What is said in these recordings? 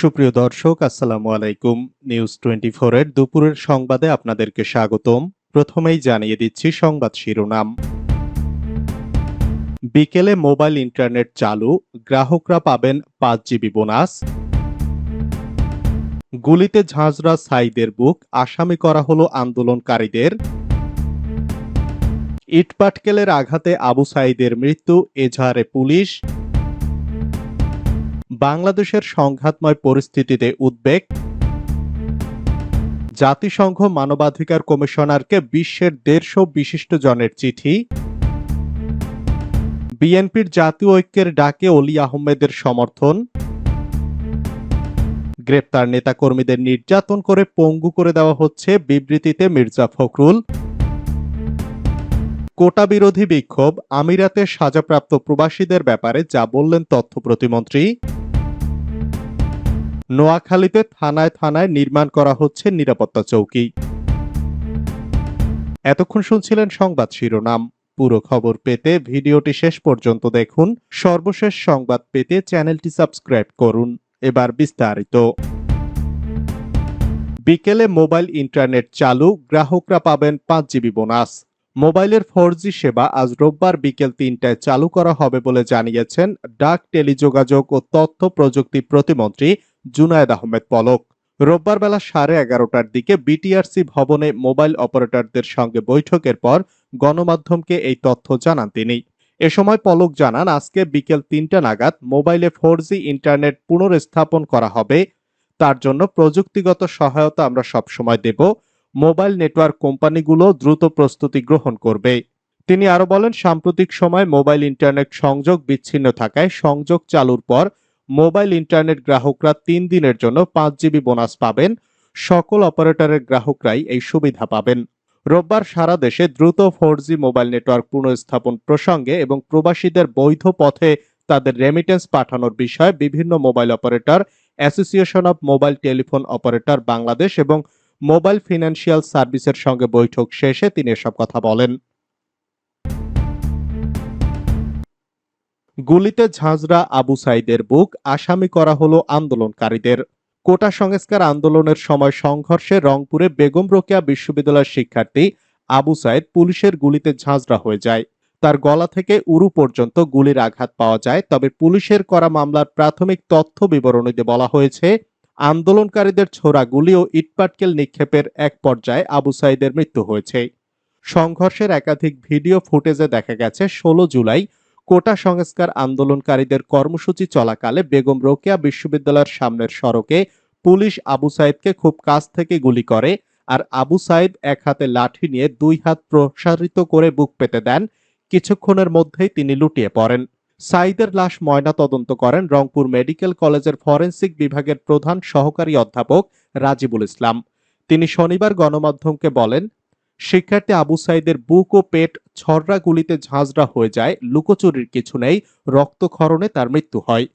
সুপ্রিয় দর্শক, আসসালামু আলাইকুম। নিউজ টোয়েন্টি এর দুপুরের সংবাদে আপনাদেরকে স্বাগতম। প্রথমেই জানিয়ে দিচ্ছি সংবাদ শিরোনাম। বিকেলে মোবাইল ইন্টারনেট চালু, গ্রাহকরা পাবেন পাঁচ জিবি বোনাস। গুলিতে ঝাঁঝরা সাইদের বুক, আসামি করা হলো আন্দোলনকারীদের। ইটপাটকেলের আঘাতে আবু সাইদের মৃত্যু এজাহারে পুলিশ। বাংলাদেশের সংঘাতময় পরিস্থিতিতে উদ্বেগ। জাতিসংঘ মানবাধিকার কমিশনারকে বিশ্বের দেড়শো বিশিষ্ট জনের চিঠি। বিএনপির জাতীয় ঐক্যের ডাকে অলি আহমেদের সমর্থন। গ্রেপ্তার নেতাকর্মীদের নির্যাতন করে পঙ্গু করে দেওয়া হচ্ছে বিবৃতিতে মির্জা ফখরুল। কোটা বিরোধী বিক্ষোভ আমিরাতে সাজাপ্রাপ্ত প্রবাসীদের ব্যাপারে যা বললেন তথ্য প্রতিমন্ত্রী। নোয়াখালীতে থানায় থানায় নির্মাণ করা হচ্ছে নিরাপত্তা চৌকি। এতক্ষণ শুনছিলেন সংবাদ শিরোনাম। পুরো খবর পেতে ভিডিওটি শেষ পর্যন্ত দেখুন। সর্বশেষ সংবাদ পেতে চ্যানেলটি সাবস্ক্রাইব করুন। এবার বিস্তারিত। বিকেলে মোবাইল ইন্টারনেট চালু, গ্রাহকরা পাবেন পাঁচ জিবি বোনাস। মোবাইলের ফোর সেবা আজ রোববার বিকেল তিনটায় চালু করা হবে বলে জানিয়েছেন ডাক, টেলিযোগাযোগ ও তথ্য প্রযুক্তি প্রতিমন্ত্রী জুনায়েদ আহমেদ পলক। রোববার বেলা সাড়ে এগারোটার দিকে বিটিআরসি ভবনে মোবাইল অপারেটরদের সঙ্গে বৈঠকের পর গণমাধ্যমকে এই তথ্য জানান তিনি। এ সময় পলক জানান, আজকে বিকেল তিনটা নাগাদ মোবাইলে ফোর ইন্টারনেট পুনর্স্থাপন করা হবে। তার জন্য প্রযুক্তিগত সহায়তা আমরা সবসময় দেব। মোবাইল নেটওয়ার্ক কোম্পানিগুলো দ্রুত প্রস্তুতি গ্রহণ করবে। তিনি আরও বলেন, সাম্প্রতিক সময় মোবাইল ইন্টারনেট সংযোগ বিচ্ছিন্ন থাকায় সংযোগ চালুর পর মোবাইল ইন্টারনেট গ্রাহকরা তিন দিনের জন্য পাঁচ জিবি বোনাস পাবেন। সকল অপারেটরের গ্রাহকরাই এই সুবিধা পাবেন। রোববার সারা দেশে দ্রুত ফোর জি মোবাইল নেটওয়ার্ক পুনঃস্থাপন প্রসঙ্গে এবং প্রবাসীদের বৈধ পথে তাদের রেমিটেন্স পাঠানোর বিষয়ে বিভিন্ন mobile operator association of mobile telephone operator Bangladesh এবং মোবাইল ফিনান্সিয়াল সার্ভিসের সঙ্গে বৈঠক শেষে তিনি এসব কথা বলেন। গুলিতে ঝাঁঝরা আবু সাইদের বুক, আসামি করা হলো আন্দোলনকারীদের। কোটা সংস্কার আন্দোলনের সময় সংঘর্ষে রংপুরে বেগম রোকেয়া বিশ্ববিদ্যালয়ের শিক্ষার্থী আবু সাইদ পুলিশের গুলিতে ঝাঁঝরা হয়ে যায়। তার গলা থেকে উরু পর্যন্ত গুলির আঘাত পাওয়া যায়, তবে পুলিশের করা মামলার প্রাথমিক তথ্য বিবরণীতে বলা হয়েছে আন্দোলনকারীদের ছোড়া গুলি ও ইটপাটকেল নিক্ষেপের এক পর্যায়ে আবু সাইদের মৃত্যু হয়েছে। সংঘর্ষের একাধিক ভিডিও ফুটেজে দেখা গেছে, ষোলো জুলাই কোটা সংস্কার আন্দোলনকারীদের কর্মসূচি চলাকালে বেগম রোকেয়া বিশ্ববিদ্যালয়ের সামনের সড়কে পুলিশ আবু সাইদকে খুব কাছ থেকে গুলি করে আর আবু সাইদ এক হাতে লাঠি নিয়ে দুই হাত প্রসারিত করে বুক পেতে দেন। কিছুক্ষণের মধ্যেই তিনি লুটিয়ে পড়েন। সাইদের লাশ ময়না তদন্ত করেন রংপুর মেডিকেল কলেজের ফরেন্সিক বিভাগের প্রধান সহকারী অধ্যাপক রাজিবুল ইসলাম। তিনি শনিবার গণমাধ্যমকে বলেন, শিক্ষার্থী আবু সাইদের বুক ও পেট ছররা গুলিতে ঝাঁঝরা হয়ে যায়, লুকোচুরির কিছু নেই, রক্তক্ষরণে তার মৃত্যু হয়।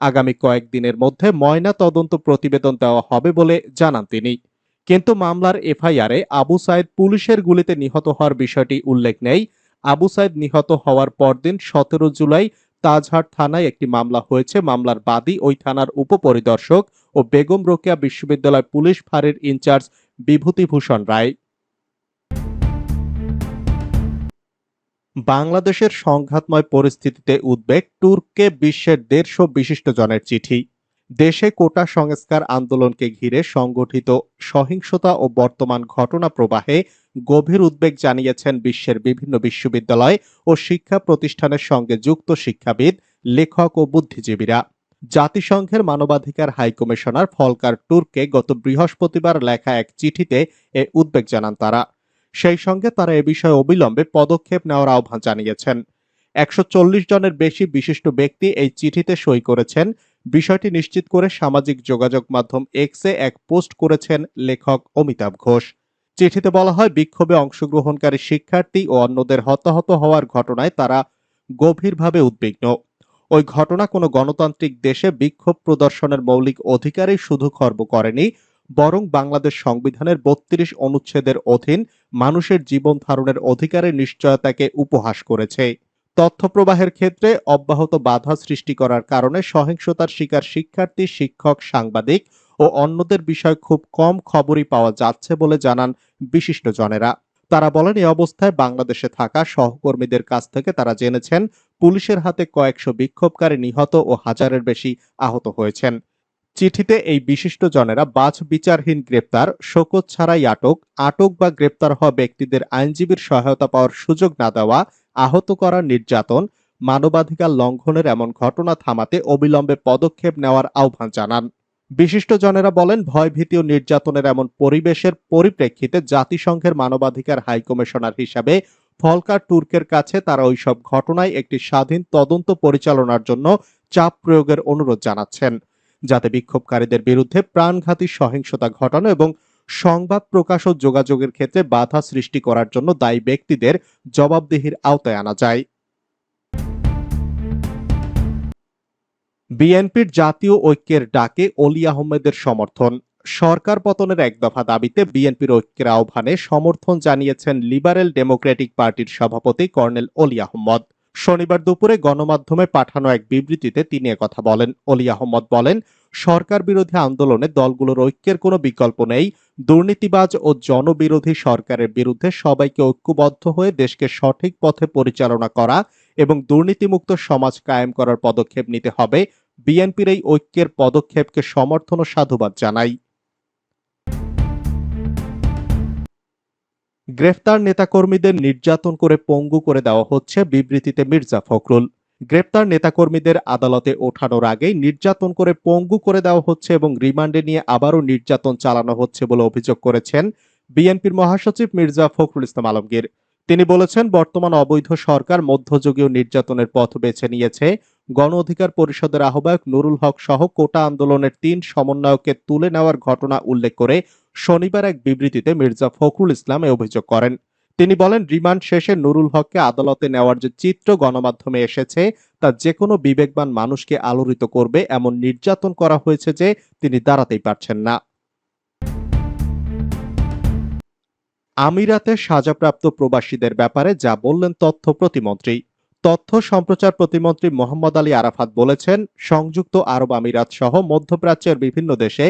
আগামী কয়েকদিনের মধ্যে ময়না তদন্ত প্রতিবেদন দেওয়া হবে বলে জানান তিনি। কিন্তু মামলার এফআইআরে আবু সাইদ পুলিশের গুলিতে নিহত হওয়ার বিষয়টি উল্লেখ নেই। আবু সাইদ নিহত হওয়ার পরদিন সতেরো জুলাই তাজহাট থানায় একটি মামলা হয়েছে। মামলার বাদী ওই থানার উপপরিদর্শক ও বেগম রোকেয়া বিশ্ববিদ্যালয় পুলিশ ফাঁড়ির ইনচার্জ বিভূতিভূষণ রায়। বাংলাদেশের সংঘাতময় পরিস্থিতিতে উদ্বেগ তুর্ককে বিশ্বের দেড়শো বিশিষ্ট জনের চিঠি। দেশে কোটা সংস্কার আন্দোলনকে ঘিরে সংগঠিত সহিংসতা ও বর্তমান ঘটনা প্রবাহে গভীর উদ্বেগ জানিয়েছেন বিশ্বের বিভিন্ন বিশ্ববিদ্যালয় ও শিক্ষা প্রতিষ্ঠানের সঙ্গে যুক্ত শিক্ষাবিদ, লেখক ও বুদ্ধিজীবীরা। জাতিসংঘের মানবাধিকার হাইকমিশনার ফলকার টুর্ককে গত বৃহস্পতিবার লেখা এক চিঠিতে এ উদ্বেগ জানান তারা। সেই সঙ্গে তারা এ বিষয়ে অবিলম্বে পদক্ষেপ নেওয়ার আহ্বান জানিয়েছেন। একশো চল্লিশ জনের বেশি বিশিষ্ট ব্যক্তি এই চিঠিতে সই করেছেন। বিষয়টি নিশ্চিত করে সামাজিক যোগাযোগ মাধ্যম এক্সে এক পোস্ট করেছেন লেখক অমিতাভ ঘোষ। চিঠিতে বলা হয়, বিক্ষোভে অংশগ্রহণকারী শিক্ষার্থী ও অন্যদের হতাহত হওয়ার ঘটনায় তারা গভীরভাবে উদ্বিগ্ন। ওই ঘটনা কোনো গণতান্ত্রিক দেশে বিক্ষোভ প্রদর্শনের মৌলিক অধিকারই শুধু খর্ব করেনি, বরং বাংলাদেশ সংবিধানের বত্রিশ অনুচ্ছেদের অধীন মানুষের জীবন ধারণের অধিকারের নিশ্চয়তাকে উপহাস করেছে। তথ্য প্রবাহের ক্ষেত্রে অব্যাহত বাধা সৃষ্টি করার কারণে সহিংসতার শিকার শিক্ষার্থী, শিক্ষক, সাংবাদিক ও অন্যদের বিষয় খুব কম খবরই পাওয়া যাচ্ছে বলে জানান বিশিষ্টজনেরা। তারা বলেন, এই অবস্থায় বাংলাদেশে থাকা সহকর্মীদের কাছ থেকে তারা জেনেছেন, পুলিশের হাতে কয়েকশো বিক্ষোভকারী নিহত ও হাজারের বেশি আহত হয়েছেন। চিঠিতে এই বিশিষ্টজনেরা বাছ বিচারহীন গ্রেপ্তার শোকত ছাড়াই আটক আটক বা গ্রেপ্তার হওয়া ব্যক্তিদের আইনজীবীর সহায়তা পাওয়ার সুযোগ না দেওয়া, আহত করা নির্যাতন, মানবাধিকার লঙ্ঘনের এমন ঘটনা থামাতে অবিলম্বে পদক্ষেপ নেওয়ার আহ্বান জানান। বিশিষ্টজনেরা বলেন, ভয়ভীতি ও নির্যাতনের এমন পরিবেশের পরিপ্রেক্ষিতে জাতিসংঘের মানবাধিকার হাইকমিশনার হিসাবে ফলকার তুর্কের কাছে তারা ওইসব ঘটনায় একটি স্বাধীন তদন্ত পরিচালনার জন্য চাপ প্রয়োগের অনুরোধ জানাচ্ছেন। যাতে বিক্ষোভকারীদের বিরুদ্ধে প্রাণঘাতী সহিংসতা ঘটানো এবং সংবাদ প্রকাশ ও যোগাযোগের ক্ষেত্রে বাধা সৃষ্টি করার জন্য দায়ী ব্যক্তিদের জবাবদিহির আওতায় আনা যায়। বিএনপির জাতীয় ঐক্যের ডাকে অলি আহমেদের সমর্থন। সরকার পতনের এক দফা দাবিতে বিএনপির ঐক্যের আহ্বানে সমর্থন জানিয়েছেন লিবারেল ডেমোক্রেটিক পার্টির সভাপতি কর্নেল অলি আহমদ শনিবার দুপুরে গণমাধ্যমে পাঠানো এক বিবৃতিতে তিনি কথা বলেন। অলি আহমদ বলেন, সরকার বিরোধী আন্দোলনে দলগুলোর ঐক্যের কোনো বিকল্প নেই। দুর্নীতিবাজ ও জনবিরোধী সরকারের বিরুদ্ধে সবাইকে ঐক্যবদ্ধ হয়ে দেশকে সঠিক পথে পরিচালনা করা এবং দুর্নীতিমুক্ত সমাজ কায়েম করার পদক্ষেপ নিতে হবে। বিএনপির এই ঐক্যের পদক্ষেপকে সমর্থন ও সাধুবাদ জানাই। গ্রেফতার নেতাকর্মীদের নির্যাতন করে পঙ্গু করে দেওয়া হচ্ছে বিবৃতিতে মির্জা ফখরুল। গ্রেপ্তার নেতাকর্মীদের আদালতে ওঠানোর আগেই নির্যাতন করে পঙ্গু করে দেওয়া হচ্ছে এবং রিমান্ডে নিয়ে আবারও নির্যাতন চালানো হচ্ছে বলে অভিযোগ করেছেন বিএনপির মহাসচিব মির্জা ফখরুল ইসলাম আলমগীর। তিনি বলেছেন, বর্তমান অবৈধ সরকার মধ্যযুগীয় নির্যাতনের পথ বেছে নিয়েছে। গণ অধিকার পরিষদের আহ্বায়ক নুরুল হক সহ কোটা আন্দোলনের তিন সমন্বয়কে তুলে নেওয়ার ঘটনা উল্লেখ করে শনিবার এক বিবৃতিতে মির্জা ফখরুল ইসলাম অভিযোগ করেন। তিনি বলেন, রিমান্ড শেষে নুরুল হককে আদালতে নেওয়ার যে চিত্র গণমাধ্যমে এসেছে, তা যে কোনো বিবেকবান মানুষকে আলোড়িত করবে এমন নির্যাতন করা হয়েছে যে তিনি দাঁড়াতেই পারছেন না। আমিরাতে সাজাপ্রাপ্ত প্রবাসীদের ব্যাপারে যা বললেন তথ্য প্রতিমন্ত্রী। তথ্য সম্প্রচার প্রতিমন্ত্রী মোহাম্মদ আলী আরাফাত বলেছেন, সংযুক্ত আরব আমিরাত সহ মধ্যপ্রাচ্যের বিভিন্ন দেশে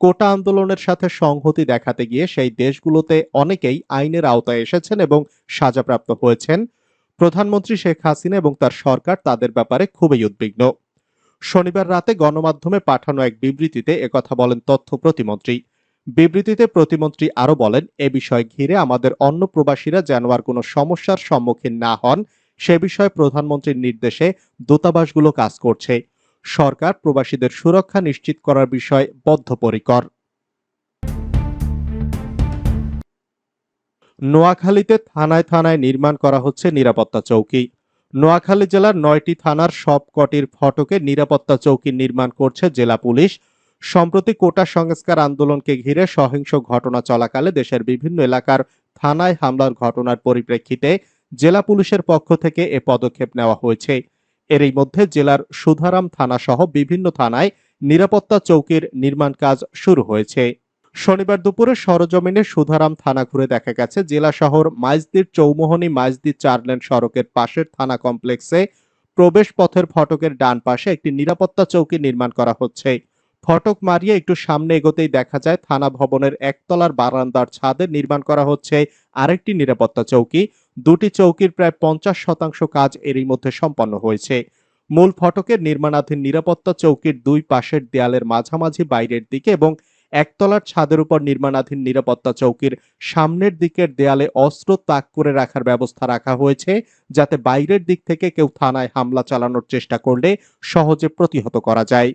কোটা আন্দোলনের সাথে সংহতি দেখাতে গিয়ে সেই দেশগুলোতে অনেকেই আইনের আওতায় এসেছেন এবং সাজাপ্রাপ্ত হয়েছেন। প্রধানমন্ত্রী শেখ হাসিনা এবং তার সরকার তাদের ব্যাপারে খুবই উদ্বিগ্ন। শনিবার রাতে গণমাধ্যমে পাঠানো এক বিবৃতিতে একথা বলেন তথ্য প্রতিমন্ত্রী। বিবৃতিতে প্রতিমন্ত্রী আরও বলেন, এ বিষয় ঘিরে আমাদের অন্য প্রবাসীরা যেন আর কোনো সমস্যার সম্মুখীন না হন। সে বিষয়ে প্রধানমন্ত্রীর নির্দেশে দূতাবাসগুলো কাজ করছে। সরকার প্রবাসীদের সুরক্ষা নিশ্চিত করার বিষয়ে বদ্ধপরিকর। নোয়াখালীতে থানায় থানায় নির্মাণ করা হচ্ছে নিরাপত্তা চৌকি। নোয়াখালী জেলার নয়টি থানার সব কটির ফটকে নিরাপত্তা চৌকি নির্মাণ করছে জেলা পুলিশ। সম্প্রতি কোটা সংস্কার আন্দোলনকে ঘিরে সহিংস ঘটনা চলাকালে দেশের বিভিন্ন এলাকার থানায় হামলার ঘটনার পরিপ্রেক্ষিতে জেলা পুলিশের পক্ষ থেকে এ পদক্ষেপ নেওয়া হয়েছে। এরই মধ্যে জেলার সুধারাম থানা সহ বিভিন্ন থানায় নিরাপত্তা চৌকির নির্মাণ কাজ শুরু হয়েছে। শনিবার দুপুরে সরজমিনে সুধারাম থানা ঘুরে দেখা গেছে, জেলা শহর মাইজদির চৌমোহনী মাইজদি চার লেন সড়কের পাশের থানা কমপ্লেক্সে প্রবেশ পথের ফটকের ডান পাশে একটি নিরাপত্তা চৌকি নির্মাণ করা হচ্ছে। ফটক মারিয়ে একটু সামনে এগোতেই দেখা যায়, থানা ভবনের একতলার বারান্দার ছাদে নির্মাণ করা হচ্ছে আরেকটি নিরাপত্তা চৌকি। দুটি চৌকির প্রায় পঞ্চাশ শতাংশ কাজ এরই মধ্যে সম্পন্ন হয়েছে। মূল ফটকের নির্মাণাধীন নিরাপত্তা চৌকির দুই পাশের দেয়ালের মাঝামাঝি বাইরের দিকে এবং একতলার ছাদের উপর নির্মাণাধীন নিরাপত্তা চৌকির সামনের দিকের দেয়ালে অস্ত্র তাক করে রাখার ব্যবস্থা রাখা হয়েছে, যাতে বাইরের দিক থেকে কেউ থানায় হামলা চালানোর চেষ্টা করলে সহজে প্রতিহত করা যায়।